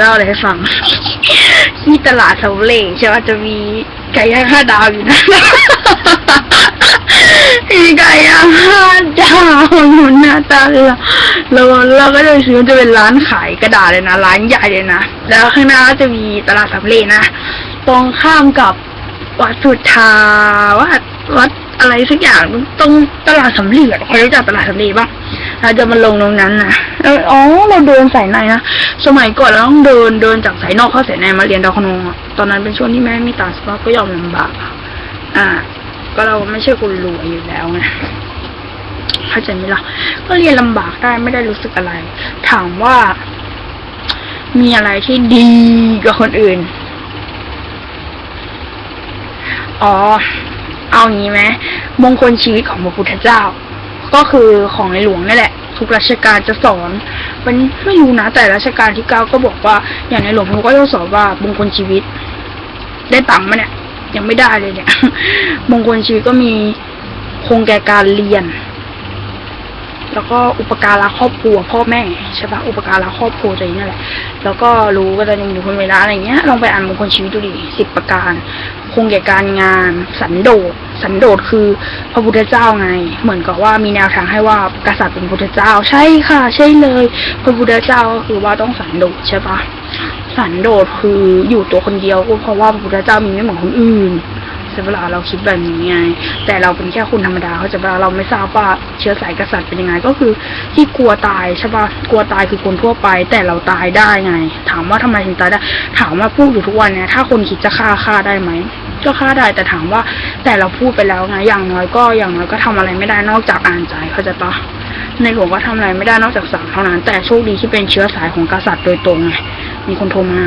เล่าอะไรให้ฟัง ที่ตลาดเสาเหล่ใช่ไหมจะมีไก่ย่างห้าดาวอยู่นะมีไก่ย่างห้าดาวอยู่หน้าตาเลยแล้วเราก็จะไปซื้อจะเป็นร้านขายกระดาษเลยนะร้านใหญ่เลยนะแล้วข้างหน้าก็จะมีตลาดสาเหล่นะตรงข้ามกับวัดสุทธาวัดวัดอะไรสักอย่างตรงตลาดสำลีอะใครรู้จักตลาดสำลีบ้างเราจะมาลงตรงนั้นนะ อ๋อเราเดินสายในนะสมัยก่อนเราต้องเดินเดินจากสายนอกเข้าสายในมาเรียนดาวคณงอะตอนนั้นเป็นช่วงที่แม่ไมีตังค์ก็ยอมลำบากอ่า ก็เราไม่ใช่คนรวยอยู่แล้วไงเข้าใจไหมล่ะ ก็เรียนลำบากได้ไม่ได้รู้สึกอะไร ถามว่า มีอะไรที่ดีกว่าคนอื่น อ๋อ เอางี้ไหมมงคลชีวิตของพระพุทธเจ้า ก็คือของในหลวงนี่แหละ ทุกราชการจะสอนมันไม่รู้นะแต่ราชการที่เก้าก็บอกว่า อย่างในหลวงพ่อก็จะสอนว่ามงคลชีวิต ได้ตังค์ไหมเนี่ย ยังไม่ได้เลยเนี่ยมงคลชีวิตก็มีคงแก่การเรียน แล้วก็อุปการะครอบครัวพ่อแม่ใช่ปะอุปการะครอบครัวตัวเองนั่นแหละ แล้วก็รู้ว่าจะมีคนเวลาอะไรเงี้ยลองไปอ่านมงคลชีวิตดูดิสิบประการ คงแก่การงาน สันโดษ สันโดษคือพระพุทธเจ้าไง เหมือนกับว่ามีแนวทางให้ว่ากษัตริย์เป็นพุทธเจ้า ใช่ค่ะ ใช่เลย พระพุทธเจ้าก็คือว่าต้องสันโดษใช่ปะสันโดษคืออยู่ตัวคนเดียวก็เพราะว่าพระพุทธเจ้ามีไม่เหมือนคนอื่น ใช่เวลาเราคิดแบบนี้ไง แต่เราเป็นแค่คนธรรมดาเขาจะเวลาเราไม่ทราบว่าเชื้อสายกษัตริย์เป็นยังไง ก็คือที่กลัวตายใช่ปะกลัวตายคือคนทั่วไป แต่เราตายได้ไง ถามว่าทำไมถึงตายได้ ถามว่าพูดอยู่ทุกวันเนี่ยถ้าคนคิดจะฆ่าฆ่าได้ไหมก็ฆ่าได้แต่ถามว่าแต่เราพูดไปแล้วไงอย่างน้อยก็อย่างน้อยก็ทำอะไรไม่ได้นอกจากอ่านใจเขาจะปะในหลวงก็ทำอะไรไม่ได้นอกจากสั่งเท่านั้น แต่โชคดีที่เป็นเชื้อสายของกษัตริย์โดยตรงไงมีคนโทรมา